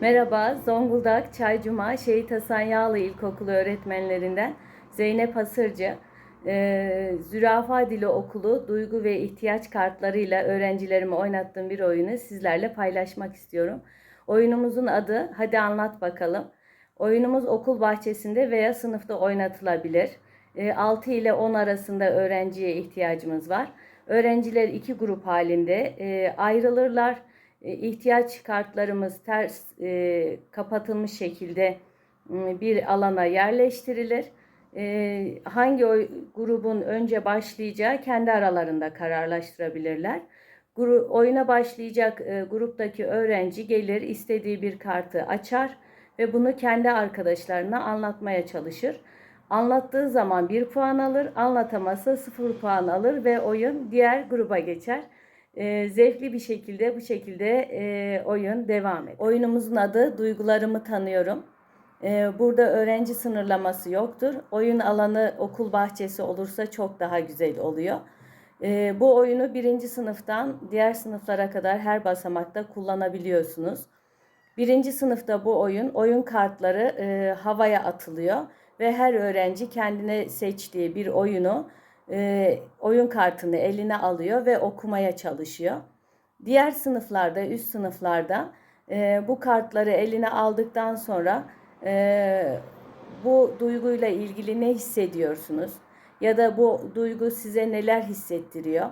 Merhaba, Zonguldak Çaycuma Şehit Hasan Yağlı İlkokulu öğretmenlerinden Zeynep Hasırcı. Ee, Zürafa Dili Okulu duygu ve ihtiyaç kartlarıyla öğrencilerime oynattığım bir oyunu sizlerle paylaşmak istiyorum. Oyunumuzun adı Hadi Anlat Bakalım. Oyunumuz okul bahçesinde veya sınıfta oynatılabilir. Ee, 6 ile 10 arasında öğrenciye ihtiyacımız var. Öğrenciler iki grup halinde e, ayrılırlar. E, ihtiyaç kartlarımız ters e, kapatılmış şekilde m, bir alana yerleştirilir. E, hangi oy, grubun önce başlayacağı kendi aralarında kararlaştırabilirler. Gru, oyuna başlayacak e, gruptaki öğrenci gelir istediği bir kartı açar ve bunu kendi arkadaşlarına anlatmaya çalışır. Anlattığı zaman bir puan alır, anlatamazsa sıfır puan alır ve oyun diğer gruba geçer. Ee, zevkli bir şekilde bu şekilde e, oyun devam eder. Oyunumuzun adı Duygularımı Tanıyorum. Ee, burada öğrenci sınırlaması yoktur. Oyun alanı okul bahçesi olursa çok daha güzel oluyor. Ee, bu oyunu birinci sınıftan diğer sınıflara kadar her basamakta kullanabiliyorsunuz. Birinci sınıfta bu oyun, oyun kartları e, havaya atılıyor ve her öğrenci kendine seçtiği bir oyunu, e, oyun kartını eline alıyor ve okumaya çalışıyor. Diğer sınıflarda, üst sınıflarda e, bu kartları eline aldıktan sonra e, bu duyguyla ilgili ne hissediyorsunuz? Ya da bu duygu size neler hissettiriyor?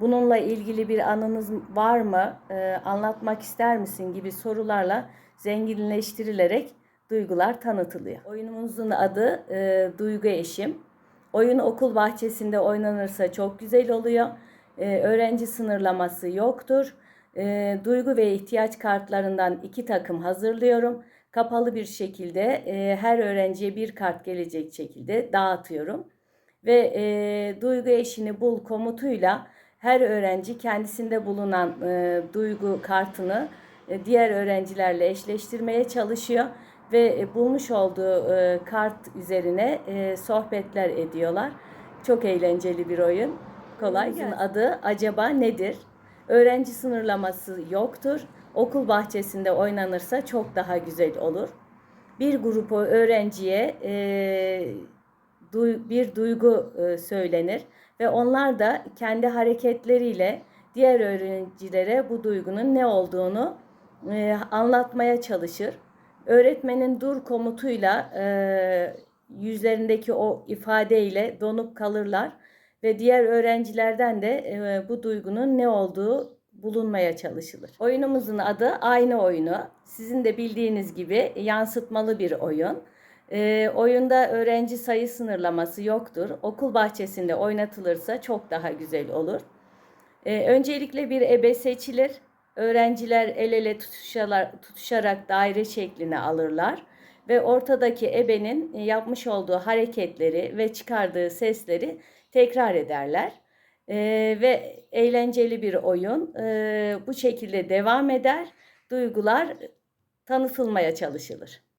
Bununla ilgili bir anınız var mı? Ee, anlatmak ister misin gibi sorularla zenginleştirilerek duygular tanıtılıyor. Oyunumuzun adı e, Duygu Eşim. Oyun okul bahçesinde oynanırsa çok güzel oluyor. Ee, öğrenci sınırlaması yoktur. Ee, duygu ve ihtiyaç kartlarından iki takım hazırlıyorum. Kapalı bir şekilde e, her öğrenciye bir kart gelecek şekilde dağıtıyorum. Ve e, duygu eşini bul komutuyla her öğrenci kendisinde bulunan e, duygu kartını e, diğer öğrencilerle eşleştirmeye çalışıyor ve e, bulmuş olduğu e, kart üzerine e, sohbetler ediyorlar. Çok eğlenceli bir oyun. Kolay gelsin. Adı acaba nedir? Öğrenci sınırlaması yoktur. Okul bahçesinde oynanırsa çok daha güzel olur. Bir grubu öğrenciye e, duy- bir duygu e, söylenir ve onlar da kendi hareketleriyle diğer öğrencilere bu duygunun ne olduğunu e, anlatmaya çalışır. Öğretmenin dur komutuyla e, yüzlerindeki o ifadeyle donup kalırlar ve diğer öğrencilerden de e, bu duygunun ne olduğu bulunmaya çalışılır. Oyunumuzun adı aynı oyunu. Sizin de bildiğiniz gibi yansıtmalı bir oyun. E, oyunda öğrenci sayı sınırlaması yoktur. Okul bahçesinde oynatılırsa çok daha güzel olur. E, öncelikle bir ebe seçilir. Öğrenciler el ele tutuşalar, tutuşarak daire şeklini alırlar ve ortadaki ebenin yapmış olduğu hareketleri ve çıkardığı sesleri tekrar ederler. E, ve eğlenceli bir oyun e, bu şekilde devam eder. Duygular tanıtılmaya çalışılır.